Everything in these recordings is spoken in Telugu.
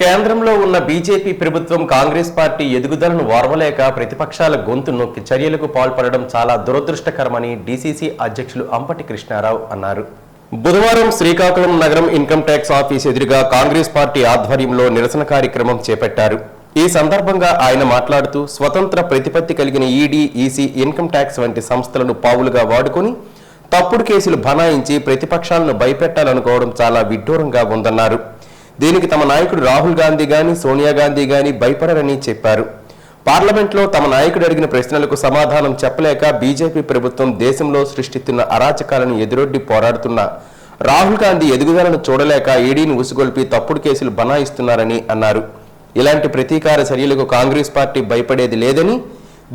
కేంద్రంలో ఉన్న బీజేపీ ప్రభుత్వం కాంగ్రెస్ పార్టీ ఎదుగుదలను ఓర్వలేక ప్రతిపక్షాల గొంతు నొక్కి చర్యలకు పాల్పడడం చాలా దురదృష్టకరమని డీసీసీ అధ్యక్షులు అంపటి కృష్ణారావు అన్నారు. బుధవారం శ్రీకాకుళం నగరం ఇన్కమ్ ట్యాక్స్ ఆఫీస్ ఎదురుగా కాంగ్రెస్ పార్టీ ఆధ్వర్యంలో నిరసన కార్యక్రమం చేపట్టారు. ఈ సందర్భంగా ఆయన మాట్లాడుతూ స్వతంత్ర ప్రతిపత్తి కలిగిన ఈడీ ఈసీ ఇన్కమ్ ట్యాక్స్ వంటి సంస్థలను పావులుగా వాడుకొని తప్పుడు కేసులు బనాయించి ప్రతిపక్షాలను భయపెట్టాలనుకోవడం చాలా విడ్డూరంగా ఉందన్నారు. దీనికి తమ నాయకుడు రాహుల్ గాంధీ గాని సోనియా గాంధీ గాని భయపడరని చెప్పారు. పార్లమెంట్లో తమ నాయకుడు అడిగిన ప్రశ్నలకు సమాధానం చెప్పలేక బీజేపీ ప్రభుత్వం దేశంలో సృష్టిస్తున్న అరాచకాలను ఎదురొడ్డి పోరాడుతున్న రాహుల్ గాంధీ ఎదుగుదలను చూడలేక ఈడీని ఉసుగొల్పి తప్పుడు కేసులు బనాయిస్తున్నారని అన్నారు. ఇలాంటి ప్రతీకార చర్యలకు కాంగ్రెస్ పార్టీ భయపడేది లేదని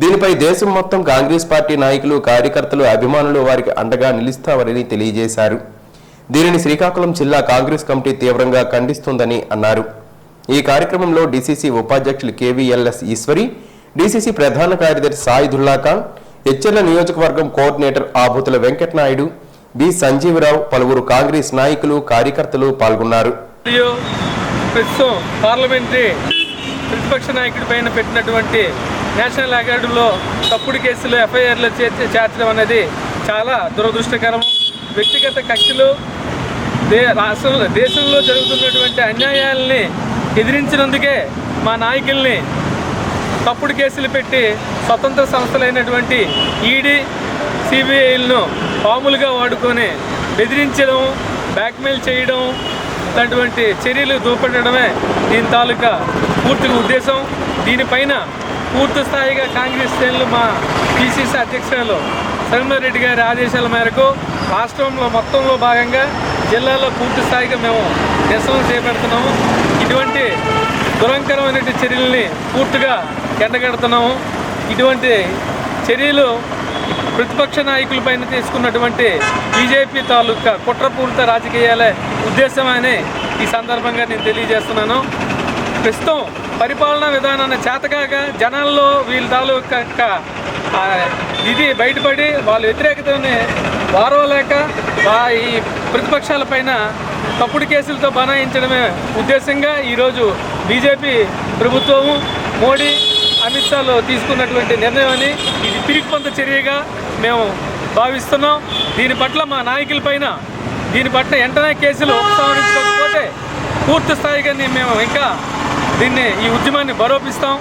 దీనిపై దేశం మొత్తం కాంగ్రెస్ పార్టీ నాయకులు కార్యకర్తలు అభిమానులు వారికి అండగా నిలుస్తామని తెలియజేశారు. దీనిని శ్రీకాకుళం జిల్లా కాంగ్రెస్ కమిటీ తీవ్రంగా ఖండిస్తుందని అన్నారు. ఈ కార్యక్రమంలో డీసీసీ ఉపాధ్యక్షులు కేవీఎల్ఎస్ ఈశ్వరి డీసీసీ ప్రధాన కార్యదర్శి సాయిదుల్లా ఖాన్ హెచ్ఎల్ నియోజకవర్గం కోఆర్డినేటర్ ఆభూతుల వెంకటనాయుడు బి సంజీవరావు పలువురు కాంగ్రెస్ నాయకులు కార్యకర్తలు పాల్గొన్నారు. ప్రస్తుతం పార్లమెంటరీ ప్రతిపక్ష నాయకుడి పైన పెట్టినటువంటి నేషనల్ అకాడమీలో తప్పుడు కేసులు ఎఫ్ఐఆర్లు చేర్చి చేర్చడం అనేది చాలా దురదృష్టకరం. వ్యక్తిగత కక్షలు దే రాష్ట్రంలో దేశంలో జరుగుతున్నటువంటి అన్యాయాలని ఎదిరించినందుకే మా నాయకుల్ని తప్పుడు కేసులు పెట్టి స్వతంత్ర సంస్థలైనటువంటి ఈడీ సిబిఐలను పాములుగా వాడుకొని బెదిరించడం బ్లాక్మెయిల్ చేయడం అటువంటి చర్యలు దూపడమే దీని తాలూకా పూర్తిగా ఉద్దేశం. దీనిపైన పూర్తి స్థాయిగా కాంగ్రెస్ శ్రేణులు మా బీసీసీ అధ్యక్షులు రెడ్డి గారి ఆదేశాల మేరకు రాష్ట్రంలో మొత్తంలో భాగంగా జిల్లాలో పూర్తి స్థాయిగా మేము నిరసన చేపడుతున్నాము. ఇటువంటి దురంకరమైనటువంటి చర్యల్ని పూర్తిగా ఎండగడుతున్నాము. ఇటువంటి చర్యలు ప్రతిపక్ష నాయకులపైన తీసుకున్నటువంటి బీజేపీ తాలూకా కుట్రపూరిత రాజకీయాలే ఉద్దేశమని ఈ సందర్భంగా నేను తెలియజేస్తున్నాను. ప్రస్తుతం పరిపాలనా విధానాన్ని చేతకాక జనాల్లో వీళ్ళ తాలూకా ఇది బయటపడి వాళ్ళ వ్యతిరేకతని వారవలేక ఈ ఈ ప్రతిపక్షాలపైన తప్పుడు కేసులతో బనాయించడమే ఉద్దేశంగా ఈరోజు బీజేపీ ప్రభుత్వము మోడీ అమిత్ షాలో తీసుకున్నటువంటి నిర్ణయం అని ఇది పిరికిపంత చర్యగా మేము భావిస్తున్నాం. దీని పట్ల మా నాయకులపైన దీని పట్ల వెంటనే కేసులు ఉపసంహరించకపోతే పూర్తి స్థాయిగా మేము ఇంకా దీన్ని ఈ ఉద్యమాన్ని బరోపిస్తాం